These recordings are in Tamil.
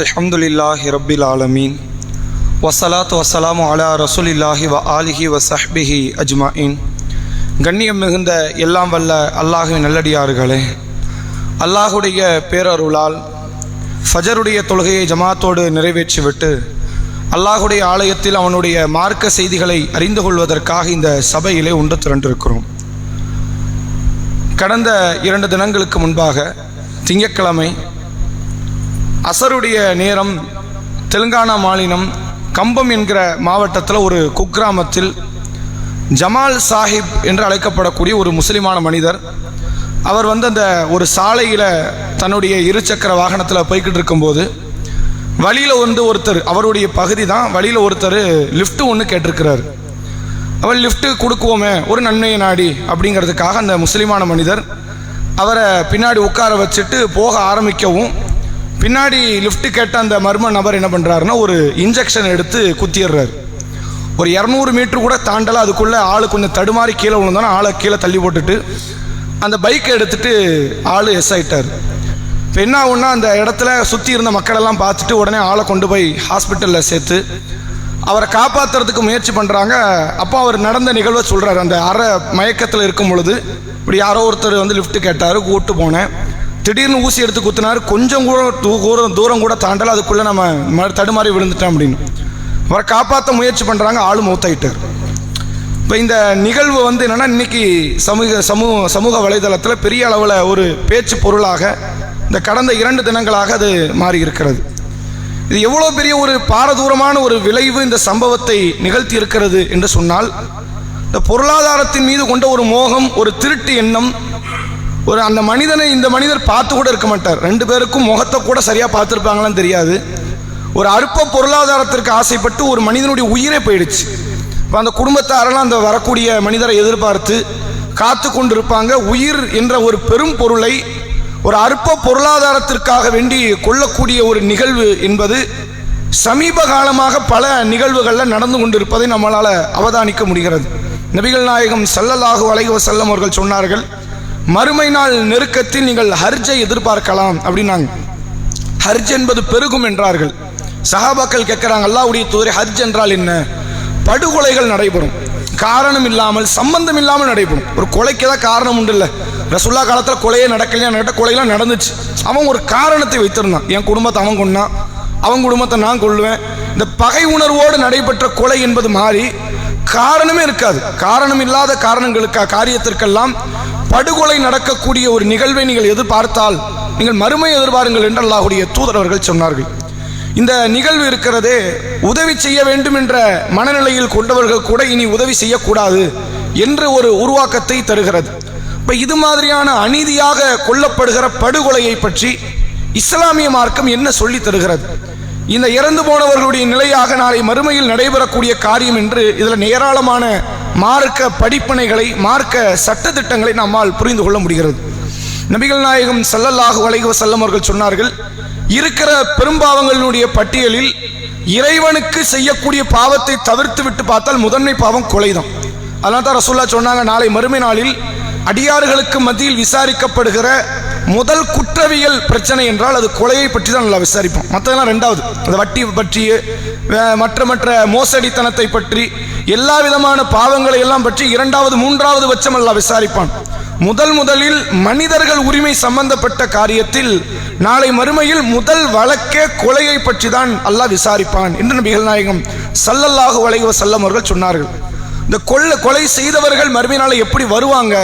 அல்ஹம்துலில்லாஹி ரப்பில் ஆலமீன். வசலாத் வசலாம் அலா ரசூலில்லாஹி வ ஆலிஹி வ சஹ்பிஹி அஜ்மாயின். கண்ணியம் மிகுந்த எல்லாம் வல்ல அல்லாஹுவின் நல்லடியார்களே. அல்லாஹுடைய பேரருளால் ஃபஜருடைய தொழுகையை ஜமாத்தோடு நிறைவேற்றிவிட்டு அல்லாஹுடைய ஆலயத்தில் அவனுடைய மார்க்க செய்திகளை அறிந்து கொள்வதற்காக இந்த சபையிலே ஒன்று திரண்டிருக்கிறோம். கடந்த இரண்டு தினங்களுக்கு முன்பாக திங்கட்கிழமை அசருடைய நேரம் தெலுங்கானா மாநிலம் கம்பம் என்கிற மாவட்டத்தில் ஒரு குக்கிராமத்தில் ஜமால் சாஹிப் என்று அழைக்கப்படக்கூடிய ஒரு முஸ்லிமான மனிதர். அவர் வந்து அந்த ஒரு சாலையில் தன்னுடைய இருசக்கர வாகனத்தில் போய்கிட்டு இருக்கும்போது வழியில் வந்து ஒருத்தர் அவருடைய பகுதி தான் வழியில் ஒருத்தர் லிஃப்ட் ஒன்று கேட்டிருக்கிறார். அவர் லிஃப்ட் கொடுக்குவோமே ஒரு நன்மையை நாடி அப்படிங்கிறதுக்காக அந்த முஸ்லிமான மனிதர் அவரை பின்னாடி உட்கார வச்சுட்டு போக ஆரம்பிக்கவும் பின்னாடி லிஃப்ட் கேட்ட அந்த மர்ம நபர் என்ன பண்ணுறாருன்னா ஒரு இன்ஜெக்ஷன் எடுத்து குத்திடுறாரு ஒரு இரநூறு மீட்ரு கூட தாண்டல அதுக்குள்ளே ஆள் கொஞ்சம் தடுமாறி கீழே விழுந்தாலும் ஆளை கீழே தள்ளி போட்டுட்டு அந்த பைக்கை எடுத்துட்டு ஆள் எஸ் ஆயிட்டார். இப்போ என்ன ஆகுன்னா அந்த இடத்துல சுற்றி இருந்த மக்களெல்லாம் பார்த்துட்டு உடனே ஆளை கொண்டு போய் ஹாஸ்பிட்டலில் சேர்த்து அவரை காப்பாற்றுறதுக்கு முயற்சி பண்ணுறாங்க அப்போ அவர் நடந்த நிகழ்வை சொல்கிறார் அந்த அரை மயக்கத்தில் இருக்கும் பொழுது இப்படி யாரோ ஒருத்தர் வந்து லிஃப்ட் கேட்டார் கூப்பிட்டு போனேன். திடீர்னு ஊசி எடுத்து குத்தினார். கொஞ்சம் கூட தூரம் தூரம் கூட தாண்டல. அதுக்குள்ளே நம்ம ம- தடுமாறி விழுந்துட்டோம் அப்படின்னு. அவரை காப்பாற்ற முயற்சி பண்ணுறாங்க ஆளு மௌத்தாயிட்டார் இப்போ இந்த நிகழ்வு வந்து என்னென்னா இன்னைக்கு சமூக சமூக சமூக வலைதளத்தில் பெரிய அளவில் ஒரு பேச்சு பொருளாக இந்த கடந்த இரண்டு தினங்களாக அது மாறி இருக்கிறது. இது எவ்வளோ பெரிய ஒரு பாரதூரமான ஒரு விளைவு இந்த சம்பவத்தை நிகழ்த்தி இருக்கிறது என்று சொன்னால் இந்த பொருளாதாரத்தின் மீது கொண்ட ஒரு மோகம் ஒரு திருட்டு எண்ணம் ஒரு அந்த மனிதனை இந்த மனிதர் பார்த்து கூட இருக்க மாட்டார். ரெண்டு பேருக்கும் முகத்தை கூட சரியாக பார்த்துருப்பாங்களான்னு தெரியாது. ஒரு அற்ப பொருளாதாரத்திற்கு ஆசைப்பட்டு ஒரு மனிதனுடைய உயிரே போயிடுச்சு. இப்போ அந்த குடும்பத்தாரெல்லாம் அந்த வரக்கூடிய மனிதரை எதிர்பார்த்து காத்து கொண்டிருப்பாங்க. உயிர் என்ற ஒரு பெரும் பொருளை ஒரு அற்ப பொருளாதாரத்திற்காக வேண்டி கொள்ளக்கூடிய ஒரு நிகழ்வு என்பது சமீப காலமாக பல நிகழ்வுகளில் நடந்து கொண்டிருப்பதை நம்மளால் அவதானிக்க முடிகிறது. நபிகள் நாயகம் செல்லலாகு அலைஹி செல்லம் அவர்கள் சொன்னார்கள் மறுமை நாள் நெருக்கத்தில் நீங்கள் ஹர்ஜை எதிர்பார்க்கலாம் அப்படின்னாங்க. ஹர்ஜ் என்பது பெருகும் என்றார்கள். சஹாபாக்கள் கேட்குறாங்க அல்லாவுடைய தூதரை ஹர்ஜ் என்றால் என்ன? படுகொலைகள் நடைபெறும். காரணம் இல்லாமல் சம்பந்தம் இல்லாமல் நடைபெறும். ஒரு கொலைக்கு தான் காரணம் உண்டு இல்லை. ரசுல்லா காலத்தில் கொலையே நடக்கலையா? நடக்க கொலையெல்லாம் நடந்துச்சு. அவன் ஒரு காரணத்தை வைத்திருந்தான். என் குடும்பத்தை அவன் கொண்டான் அவன் குடும்பத்தை நான் கொள்ளுவேன் இந்த பகை உணர்வோடு நடைபெற்ற கொலை என்பது மாறி காரணமே இருக்காது. காரணம் இல்லாத காரணங்களுக்கா காரியத்திற்கெல்லாம் படுகொலை நடக்கக்கூடிய ஒரு நிகழ்வை நீங்கள் எதிர்பார்த்தால் நீங்கள் மறுமை எதிர்பாருங்கள் என்று அல்லாஹுடைய தூதரவர்கள் சொன்னார்கள். இந்த நிகழ்வு இருக்கிறதே உதவி செய்ய வேண்டும் என்ற மனநிலையில் கொண்டவர்கள் கூட இனி உதவி செய்யக்கூடாது என்ற ஒரு உருவாக்கத்தை தருகிறது. இப்போ இது மாதிரியான அநீதியாக கொல்லப்படுகிற படுகொலையை பற்றி இஸ்லாமிய மார்க்கம் என்ன சொல்லி தருகிறது? இந்த இறந்து போனவர்களுடைய நிலையாக நாளை மறுமையில் நடைபெறக்கூடிய காரியம் என்று இதில் ஏராளமான மார்க்க படிப்பினைகளை மார்க்க சட்டத்திட்டங்களை நம்மால் புரிந்து கொள்ள முடிகிறது. நபிகள் நாயகம் ஸல்லல்லாஹு அலைஹி வஸல்லம் அவர்கள் சொன்னார்கள் இருக்கிற பெரும்பாவங்களுடைய பட்டியலில் இறைவனுக்கு செய்யக்கூடிய பாவத்தை தவிர்த்து விட்டு பார்த்தால் முதன்மை பாவம் கொலைதான். அதனால தான் ரசூல்லா சொன்னாங்க நாளை மறுமை நாளில் அடியார்களுக்கு மத்தியில் விசாரிக்கப்படுகிற முதல் குற்றவியல் பிரச்சனை என்றால் அது கொலையை பற்றி தான் நல்லா விசாரிப்போம். மற்றதெல்லாம் ரெண்டாவது அந்த வட்டி பற்றி மற்ற மற்ற மோசடித்தனத்தை பற்றி எல்லா விதமான பாவங்களை எல்லாம் பற்றி இரண்டாவது மூன்றாவது பட்சம் அல்ல விசாரிப்பான். முதல் முதலில் மனிதர்கள் உரிமை சம்பந்தப்பட்ட காரியத்தில் நாளை மறுமையில் முதல் வழக்கே கொலையை பற்றி தான் அல்லாஹ் விசாரிப்பான் என்று நபிகள் நாயகம் ஸல்லல்லாஹு வளைவ செல்லம் அவர்கள் சொன்னார்கள். இந்த கொள்ள கொலை செய்தவர்கள் மறுமை நாளை எப்படி வருவாங்க?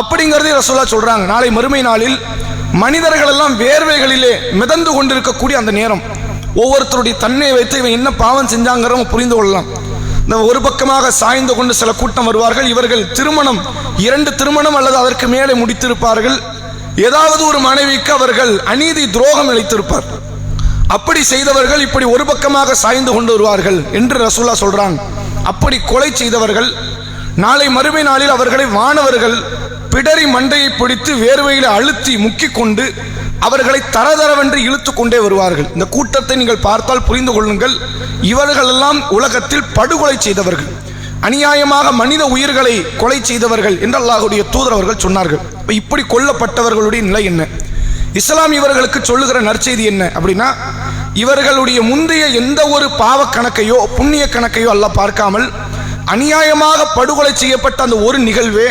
அப்படிங்கிறதே ரசோல்லா சொல்றாங்க. நாளை மறுமை நாளில் மனிதர்கள் எல்லாம் வேர்வைகளிலே மிதந்து கொண்டிருக்கக்கூடிய அந்த நேரம். ஒவ்வொருத்தருடைய தன்மையை வைத்து இவன் என்ன பாவம் செஞ்சாங்கிறவங்க புரிந்து கொள்ளலாம். இந்த ஒரு பக்கமாக சாய்ந்து கொண்டு சில கூட்டம் வருவார்கள். இவர்கள் திருமணம் இரண்டு திருமணம் அல்லது அதற்கு மேலே முடித்திருப்பார்கள். ஏதாவது ஒரு மனைவிக்கு அவர்கள் அநீதி துரோகம் இழைத்திருப்பார் அப்படி செய்தவர்கள் இப்படி ஒரு பக்கமாக சாய்ந்து கொண்டு வருவார்கள் என்று ரசூல்லா சொல்றாங்க. அப்படி கொலை செய்தவர்கள் நாளை மறுமை நாளில் அவர்களை வானவர்கள் பிடரி மண்டையை பிடித்து வேர்வையில் அழுத்தி முக்கிக் கொண்டு அவர்களை தரதரவென்று இழுத்து கொண்டே வருவார்கள். இந்த கூட்டத்தை நீங்கள் பார்த்தால் புரிந்து கொள்ளுங்கள். இவர்களெல்லாம் உலகத்தில் படுகொலை செய்தவர்கள். அநியாயமாக மனித உயிர்களை கொலை செய்தவர்கள் என்று அல்லாஹுடைய தூதர் அவர்கள் சொன்னார்கள். இப்படி கொல்லப்பட்டவர்களுடைய நிலை என்ன? இஸ்லாம் இவர்களுக்கு சொல்லுகிற நற்செய்தி என்ன அப்படின்னா இவர்களுடைய முந்தைய எந்த ஒரு பாவ கணக்கையோ புண்ணிய கணக்கையோ அல்ல பார்க்காமல் அநியாயமாக படுகொலை செய்யப்பட்ட அந்த ஒரு நிகழ்வே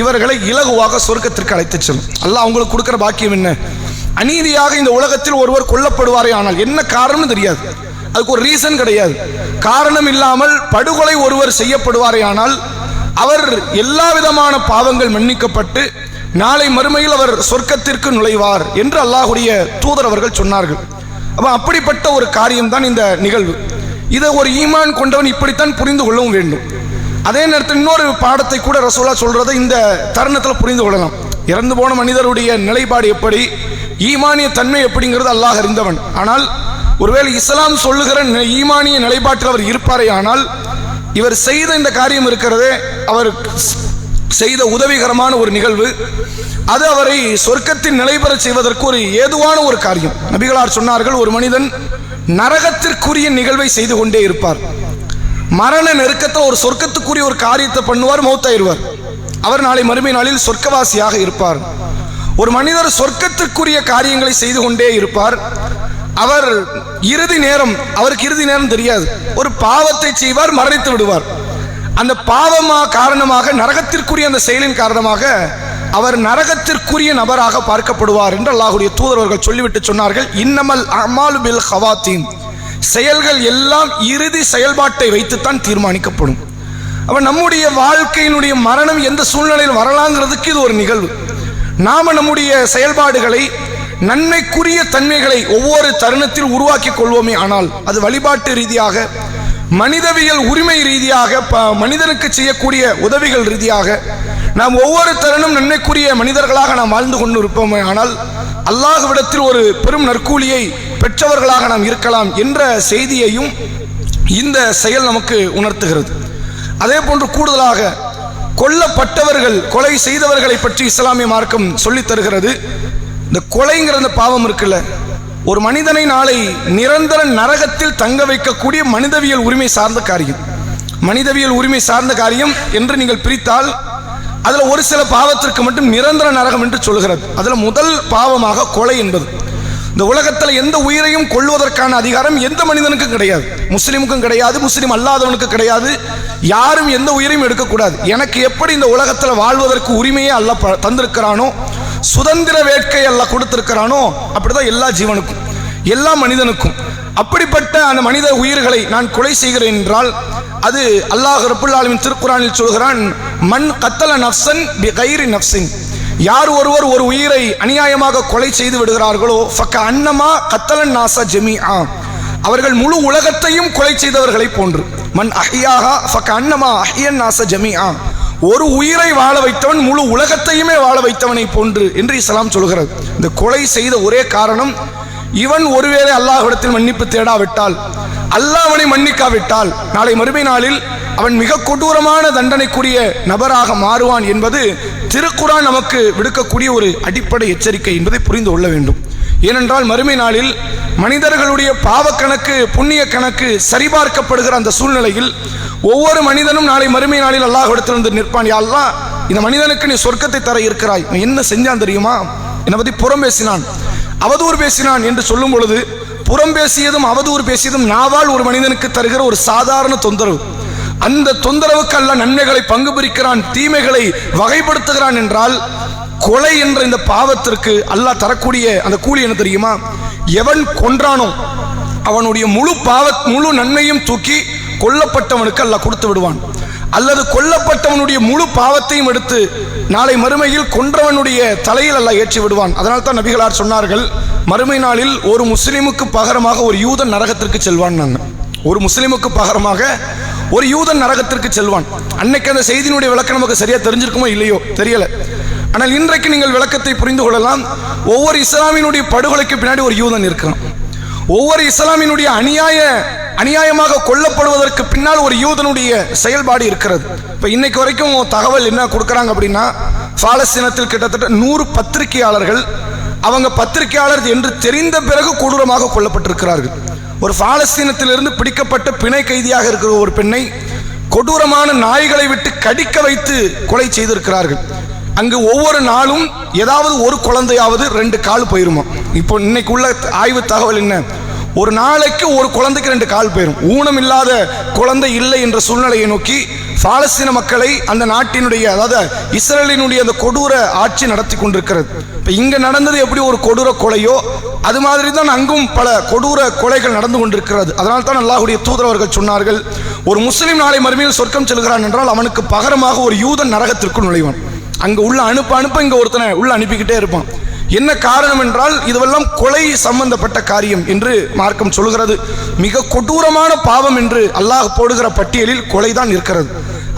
இவர்களை இலகுவாக சொர்க்கத்திற்கு அழைத்து செல்லும். அல்ல அவங்களுக்கு கொடுக்குற பாக்கியம் என்ன? அநீதியாக இந்த உலகத்தில் ஒருவர் கொல்லப்படுவாரே ஆனால் என்ன காரணம்னு தெரியாது. அதுக்கு ஒரு ரீசன் கிடையாது. காரணம் இல்லாமல் படுகொலை ஒருவர் செய்யப்படுவாரே ஆனால் அவர் எல்லா விதமான பாவங்கள் மன்னிக்கப்பட்டு நாளை மறுமையில் அவர் சொர்க்கத்திற்கு நுழைவார் என்று அல்லாஹுடைய தூதர் அவர்கள் சொன்னார்கள். அப்ப அப்படிப்பட்ட ஒரு காரியம்தான் இந்த நிகழ்வு. இதை ஒரு ஈமான் கொண்டவன் இப்படித்தான் புரிந்து கொள்ளவும் வேண்டும். அதே நேரத்தில் இன்னொரு பாடத்தை கூட ரசோலா சொல்றதை இந்த தருணத்தில் புரிந்து கொள்ளலாம். இறந்து போன மனிதருடைய நிலைப்பாடு எப்படி? ஈமானிய தன்மை எப்படிங்கிறது அல்லாஹ் அறிந்தவன். ஆனால் ஒருவேளை இஸ்லாம் சொல்லுகிற ஈமானிய நிலைப்பாட்டில் அவர் இருப்பாரே ஆனால் இவர் செய்த இந்த காரியம் இருக்கிறதே அவர் செய்த உதவிகரமான ஒரு நிகழ்வு. அது அவரை சொர்க்கத்தில் நிலைபெற செய்வதற்கு ஒரு ஏதுவான ஒரு காரியம். நபிகளார் சொன்னார்கள் ஒரு மனிதன் நரகத்திற்குரிய நிகழ்வை செய்து கொண்டே இருப்பார். மரண நெருக்கத்தில் ஒரு சொர்க்கத்துக்குரிய ஒரு காரியத்தை பண்ணுவார் மௌத்தாயிருவார் அவர் நாளை மறுமை நாளில் சொர்க்கவாசியாக இருப்பார். ஒரு மனிதர் சொர்க்கத்திற்குரிய காரியங்களை செய்து கொண்டே இருப்பார். அவர் இறுதி நேரம் அவருக்கு இறுதி நேரம் தெரியாது. ஒரு பாவத்தை செய்வார் மரணித்து விடுவார். அந்த பாவமா காரணமாக நரகத்திற்குரிய அந்த செயலின் காரணமாக அவர் நரகத்திற்குரிய நபராக பார்க்கப்படுவார் என்று அல்லாஹுடைய தூதரவர்கள் சொல்லிவிட்டு சொன்னார்கள். இன்னமல் அமாலு பில் ஹவாத்தீன். செயல்கள் எல்லாம் இறுதி செயல்பாட்டை வைத்துத்தான் தீர்மானிக்கப்படும். அப்ப நம்முடைய வாழ்க்கையினுடைய மரணம் எந்த சூழ்நிலையில் வரலாங்கிறதுக்கு இது ஒரு நிகழ்வு. நாம நம்முடைய செயல்பாடுகளை நன்மைக்குரிய தன்மைகளை ஒவ்வொரு தருணத்தில் உருவாக்கி கொள்வோமே ஆனால் அது வழிபாட்டு ரீதியாக மனிதவியல் உரிமை ரீதியாக ப- மனிதனுக்கு செய்யக்கூடிய உதவிகள் ரீதியாக நாம் ஒவ்வொரு தருணம் நன்மைக்குரிய மனிதர்களாக நாம் வாழ்ந்து கொண்டு இருப்போமே ஆனால் அல்லாஹ்விடத்தில் ஒரு பெரும் நற்கூலியை பெற்றவர்களாக நாம் இருக்கலாம் என்ற செய்தியையும் இந்த செயல் நமக்கு உணர்த்துகிறது. அதே போன்று கூடுதலாக கொல்லப்பட்டவர்கள் கொலை செய்தவர்களை பற்றி இஸ்லாமிய மார்க்கம் சொல்லித் தருகிறது. இந்த கொலைங்கிற அந்த பாவம் இருக்குல்ல. ஒரு மனிதனை நாளை நிரந்தர நரகத்தில் தங்க வைக்கக்கூடிய மனிதவியல் உரிமை சார்ந்த காரியம். மனிதவியல் உரிமை சார்ந்த காரியம் என்று நீங்கள் பிரித்தால் அதில் ஒரு சில பாவத்திற்கு மட்டும் நிரந்தர நரகம் என்று சொல்கிறது அதில் முதல் பாவமாக கொலை என்பது. இந்த உலகத்தில் எந்த உயிரையும் கொள்வதற்கான அதிகாரம் எந்த மனிதனுக்கும் கிடையாது. முஸ்லீமுக்கும் கிடையாது முஸ்லீம் அல்லாதவனுக்கு கிடையாது. யாரும் எந்த உயிரையும் எடுக்கக்கூடாது. எனக்கு எப்படி இந்த உலகத்தில் வாழ்வதற்கு உரிமையே அல்ல ப- தந்திருக்கிறானோ சுதந்திர வேட்கை அல்ல கொடுத்திருக்கிறானோ அப்படிதான் எல்லா ஜீவனுக்கும் எல்லா மனிதனுக்கும். அப்படிப்பட்ட அந்த மனித உயிர்களை நான் கொலை செய்கிறேன் என்றால் அது அல்லாஹ் ரப்புல் திருக்குறானில் சொல்கிறான் மண் கத்தல நஃப்சன் பி கைரி நஃப்சின் யார் ஒருவர் ஒரு உயிரை அநியாயமாக கொலை செய்து விடுகிறார்களோ ஃபக்க அன்னமா கத்தலன் நாசா ஜெமிஆ. அவர்கள் முழு உலகத்தையும் கொலை செய்தவர்களை போன்று. மண் அஹியாகா ஃபக்க அன்னமா அஹியன் நாசா ஜெமி ஆ ஒரு உயிரை வாழ வைத்தவன் முழு உலகத்தையுமே வாழ வைத்தவனை போன்று என்று இஸ்லாம் சொல்கிறது. இந்த கொலை செய்த ஒரே காரணம் இவன் ஒருவேளை அல்லாஹ்விடத்தில் மன்னிப்பு தேடாவிட்டால் அல்லாஹ் அவனை மன்னிக்காவிட்டால் நாளை மறுமை நாளில் அவன் மிக கொடூரமான தண்டனைக்குரிய நபராக மாறுவான் என்பது திருக்குறான் நமக்கு விடுக்கக்கூடிய ஒரு அடிப்படை எச்சரிக்கை என்பதை புரிந்து கொள்ள வேண்டும். ஏனென்றால் மறுமை நாளில் மனிதர்களுடைய பாவக்கணக்கு புண்ணிய கணக்கு சரிபார்க்கப்படுகிற அந்த சூழ்நிலையில் ஒவ்வொரு மனிதனும் நாளை மறுமை நாளில் அல்லாஹ் வந்து நிற்பான். யா இந்த மனிதனுக்கு நீ சொர்க்கத்தை தர இருக்கிறாய். என்ன செஞ்சான் தெரியுமா? என்னை பற்றி புறம் பேசினான். அவதூறு பேசினான் என்று சொல்லும் பொழுது புறம் பேசியதும் அவதூறு பேசியதும் நாவால் ஒரு மனிதனுக்கு தருகிற ஒரு சாதாரண தொந்தரவு. அந்த தொந்தரவுக்கு அல்ல நன்மைகளை பங்கு பிரிக்கிறான் தீமைகளை வகைப்படுத்துகிறான் என்றால் கொலை என்ற இந்த பாவத்திற்கு அல்லாஹ் தரக்கூடிய அந்த கூலி என்ன தெரியுமா? எவன் கொன்றானோ அவனுடைய முழு பாவ முழு நன்மையும் தூக்கி கொல்லப்பட்டவனுக்கு அல்லாஹ் கொடுத்து விடுவான். அல்லது கொல்லப்பட்டவனுடைய முழு பாவத்தையும் எடுத்து நாளை மறுமையில் கொன்றவனுடைய தலையில் அல்ல ஏற்றி விடுவான். அதனால் தான் நபிகளார் சொன்னார்கள் மறுமை நாளில் ஒரு முஸ்லீமுக்கு பகரமாக ஒரு யூதன் நரகத்திற்கு செல்வான் ஒரு முஸ்லீமுக்கு பகரமாக ஒரு யூதன் நரகத்திற்கு செல்வான். அன்னைக்கு அந்த செய்தியினுடைய விளக்கம் நமக்கு சரியா தெரிஞ்சிருக்குமோ இல்லையோ தெரியல. ஆனால் இன்றைக்கு நீங்கள் விளக்கத்தை புரிந்து கொள்ளலாம். ஒவ்வொரு இஸ்லாமியினுடைய படுகொலைக்கு பின்னாடி ஒரு யூதன் இருக்கிறான். ஒவ்வொரு இஸ்லாமினுடைய அநியாய அநியாயமாக கொல்லப்படுவதற்கு பின்னால் ஒரு யூதனுடைய செயல்பாடு இருக்கிறது. இப்போ இன்னைக்கு வரைக்கும் தகவல் என்ன கொடுக்குறாங்க அப்படின்னா பாலஸ்தீனத்தில் கிட்டத்தட்ட நூறு பத்திரிகையாளர்கள் அவங்க பத்திரிகையாளர் என்று தெரிந்த பிறகு கொடூரமாக கொல்லப்பட்டிருக்கிறார்கள். ஒரு பாலஸ்தீனத்திலிருந்து பிடிக்கப்பட்ட பிணை கைதியாக இருக்கிற ஒரு பெண்ணை கொடூரமான நாய்களை விட்டு கடிக்க வைத்து கொலை செய்திருக்கிறார்கள். அங்கு ஒவ்வொரு நாளும் ஏதாவது ஒரு குழந்தையாவது ரெண்டு கால் போயிருமா? இப்போ இன்னைக்கு உள்ள ஆய்வு தகவல் என்ன? ஒரு நாளைக்கு ஒரு குழந்தைக்கு ரெண்டு கால் போயிடும் ஊனம் இல்லாத குழந்தை இல்லை என்ற சூழ்நிலையை நோக்கி பாலஸ்தீன மக்களை அந்த நாட்டினுடைய அதாவது இஸ்ரேலினுடைய அந்த கொடூர ஆட்சி நடத்தி கொண்டிருக்கிறது. இப்போ இங்கே நடந்தது எப்படி ஒரு கொடூர கொலையோ அது மாதிரி தான் அங்கும் பல கொடூர கொலைகள் நடந்து கொண்டிருக்கிறது. அதனால் தான் அல்லாஹுடைய தூதரவர்கள் சொன்னார்கள் ஒரு முஸ்லீம் நாளை மறுமையில் சொர்க்கம் செல்கிறான் என்றால் அவனுக்கு பகரமாக ஒரு யூதன் நரகத்திற்குள் நுழைவான். அங்கே உள்ள அனுப்ப அனுப்ப இங்கே ஒருத்தனை உள்ள அனுப்பிக்கிட்டே இருப்பான். என்ன காரணம் என்றால் இதுவெல்லாம் கொலை சம்பந்தப்பட்ட காரியம் என்று மார்க்கம் சொல்கிறது மிக கொடூரமான பாவம் என்று அல்லாஹ் போடுகிற பட்டியலில் கொலைதான் இருக்கிறது.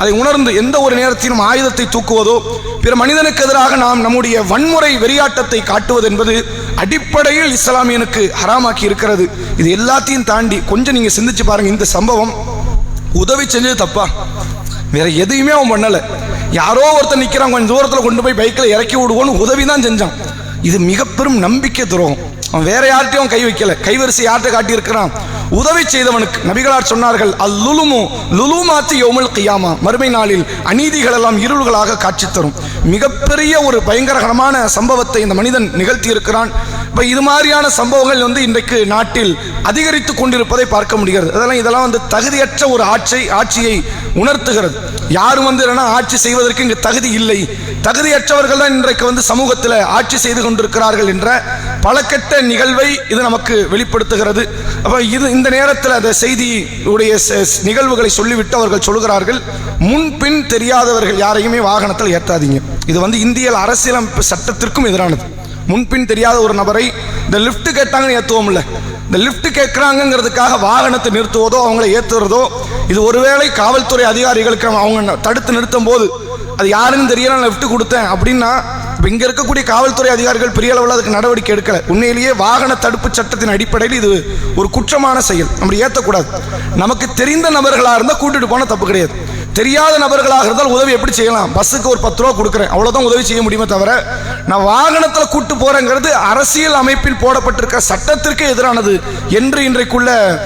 அதை உணர்ந்து எந்த ஒரு நேரத்திலும் ஆயுதத்தை தூக்குவதோ பிற மனிதனுக்கு எதிராக நாம் நம்முடைய வன்முறை வெறியாட்டத்தை காட்டுவது என்பது அடிப்படையில் இஸ்லாமியனுக்கு ஹராமாக்கி இருக்கிறது. இது எல்லாத்தையும் தாண்டி கொஞ்சம் நீங்க சிந்திச்சு பாருங்க இந்த சம்பவம் உதவி செஞ்சது தப்பா? வேற எதையுமே அவன் பண்ணலை. யாரோ ஒருத்தன் நிற்கிறான் கொஞ்சம் தூரத்தில் கொண்டு போய் பைக்கில் இறக்கி விடுவோன்னு உதவி தான் செஞ்சான். இது மிக பெரும் நம்பிக்கை துரோகம். அவன் வேற யார்கிட்டையும் கை வைக்கல. கைவரிசை யார்கிட்ட காட்டி இருக்கிறான் உதவி செய்தவனுக்கு நபிகளார் சொன்னார்கள் அல் லுலுமு லுலுமாத்து யோமுல் கியாமா. மறுமை நாளில் அநீதிகள் எல்லாம் இருள்களாக காட்சி தரும். மிகப்பெரிய ஒரு பயங்கரகரமான சம்பவத்தை இந்த மனிதன் நிகழ்த்தி இருக்கிறான் இப்போ இது மாதிரியான சம்பவங்கள் வந்து இன்றைக்கு நாட்டில் அதிகரித்து கொண்டிருப்பதை பார்க்க முடிகிறது. அதெல்லாம் இதெல்லாம் வந்து தகுதியற்ற ஒரு ஆட்சி ஆட்சியை உணர்த்துகிறது. யாரும் வந்து என்னன்னா ஆட்சி செய்வதற்கு இங்கு தகுதி இல்லை. தகுதியற்றவர்கள் தான் இன்றைக்கு வந்து சமூகத்தில் ஆட்சி செய்து கொண்டிருக்கிறார்கள் என்ற பல கெட்ட நிகழ்வை இது நமக்கு வெளிப்படுத்துகிறது. அப்போ இது இந்த நேரத்தில் அந்த செய்தியுடைய நிகழ்வுகளை சொல்லிவிட்டு அவர்கள் சொல்கிறார்கள் முன்பின் தெரியாதவர்கள் யாரையுமே வாகனத்தில் ஏற்றாதீங்க. இது வந்து இந்திய அரசியலமைப்பு சட்டத்திற்கும் எதிரானது. முன்பின் தெரியாத ஒரு நபரை இந்த லிஃப்ட் கேட்டாங்கன்னு ஏற்றுவோம்ல இந்த லிஃப்ட் கேட்குறாங்கங்கிறதுக்காக வாகனத்தை நிறுத்துவதோ அவங்கள ஏற்றுறதோ இது ஒருவேளை காவல்துறை அதிகாரிகளுக்கு அவங்க தடுத்து நிறுத்தும் போது அது யாருன்னு தெரியல நான் லிஃப்ட் கொடுத்தேன். அப்படின்னா இப்போ இங்கே இருக்கக்கூடிய காவல்துறை அதிகாரிகள் பெரிய அளவில் அதுக்கு நடவடிக்கை எடுக்கல. உண்மையிலேயே வாகன தடுப்பு சட்டத்தின் அடிப்படையில் இது ஒரு குற்றமான செயல். நம்ம ஏற்றக்கூடாது நமக்கு தெரிந்த நபர்களாக இருந்தால் கூட்டிட்டு போனால் தப்பு கிடையாது. தெரியாத நபர்களாக இருந்தால் உதவி எப்படி செய்யலாம்? பஸ்ஸுக்கு ஒரு பத்து ரூபா கொடுக்குறேன். அவ்வளோதான் உதவி செய்ய முடியுமே தவிர நான் வாகனத்தில் கூட்டு போகிறேங்கிறது அரசியல் அமைப்பில் போடப்பட்டிருக்க சட்டத்திற்கு எதிரானது என்று இன்றைக்குள்ள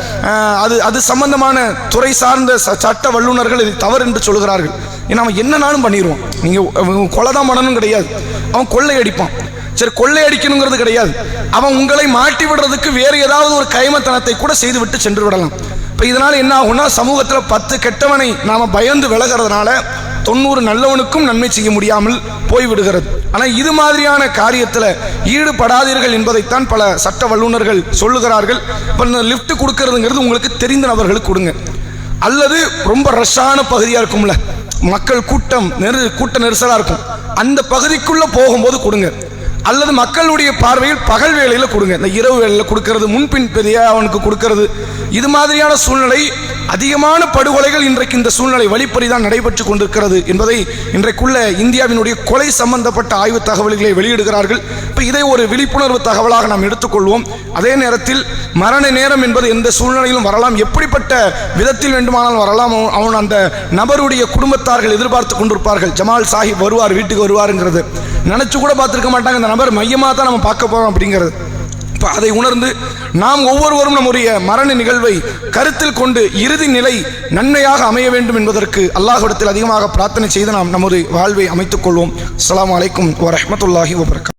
அது அது சம்பந்தமான துறை சார்ந்த ச- சட்ட வல்லுநர்கள் இது தவறு என்று சொல்கிறார்கள். ஏன்னா அவன் என்னனாலும் பண்ணிடுவான் நீங்கள் கொலை தான் பண்ணணும் கிடையாது. அவன் கொள்ளை அடிப்பான். சரி கொள்ளை அடிக்கணுங்கிறது கிடையாது. அவன் உங்களை மாட்டி விடுறதுக்கு வேறு ஏதாவது ஒரு கைமத்தனத்தை கூட செய்து விட்டு சென்று விடலாம். இப்போ இதனால் என்ன ஆகும்னா சமூகத்தில் பத்து கெட்டவனை நாம் பயந்து விலகிறதுனால தொண்ணூறு நல்லவனுக்கும் நன்மை செய்ய முடியாமல் போய்விடுகிறது. ஆனால் இது மாதிரியான காரியத்தில் ஈடுபடாதீர்கள் என்பதைத்தான் பல சட்ட வல்லுநர்கள் சொல்லுகிறார்கள். இப்போ இந்த லிஃப்ட் கொடுக்கறதுங்கிறது உங்களுக்கு தெரிந்த நபர்களுக்கு கொடுங்க. அல்லது ரொம்ப ரஷ்ஷான பகுதியாக இருக்கும்ல மக்கள் கூட்டம் நெரு கூட்ட நெரிசலாக இருக்கும். அந்த பகுதிக்குள்ளே போகும்போது கொடுங்க. அல்லது மக்களுடைய பார்வையில் பகல் வேலையில் கொடுங்க. இந்த இரவு வேலையில் கொடுக்கறது முன்பின் பெரிய அவனுக்கு கொடுக்கறது. இது மாதிரியான சூழ்நிலை அதிகமான படுகொலைகள் இன்றைக்கு இந்த சூழ்நிலை வழிப்பறி தான் நடைபெற்று கொண்டிருக்கிறது என்பதை இன்றைக்குள்ள இந்தியாவினுடைய கொலை சம்பந்தப்பட்ட ஆய்வு தகவல்களை வெளியிடுகிறார்கள். இப்போ இதை ஒரு விழிப்புணர்வு தகவலாக நாம் எடுத்துக்கொள்வோம். அதே நேரத்தில் மரண நேரம் என்பது எந்த சூழ்நிலையிலும் வரலாம். எப்படிப்பட்ட விதத்தில் வேண்டுமானாலும் வரலாம். அவன் அந்த நபருடைய குடும்பத்தார்கள் எதிர்பார்த்து கொண்டிருப்பார்கள். ஜமால் சாஹிப் வருவார் வீட்டுக்கு வருவாருங்கிறது. நினைச்சு கூட பார்த்துருக்க மாட்டாங்க. இந்த நபர் மையமாக தான் நம்ம பார்க்க போகிறோம் அப்படிங்கிறது. இப்போ அதை உணர்ந்து நாம் ஒவ்வொருவரும் நம்முடைய மரண நிகழ்வை கருத்தில் கொண்டு இறுதி நிலை நன்மையாக அமைய வேண்டும் என்பதற்கு அல்லாஹிடத்தில் அதிகமாக பிரார்த்தனை செய்து நாம் நமது வாழ்வை அமைத்துக் கொள்வோம். அலாம் அலைக்கும் வரமத்துல்லாஹி வபர்கா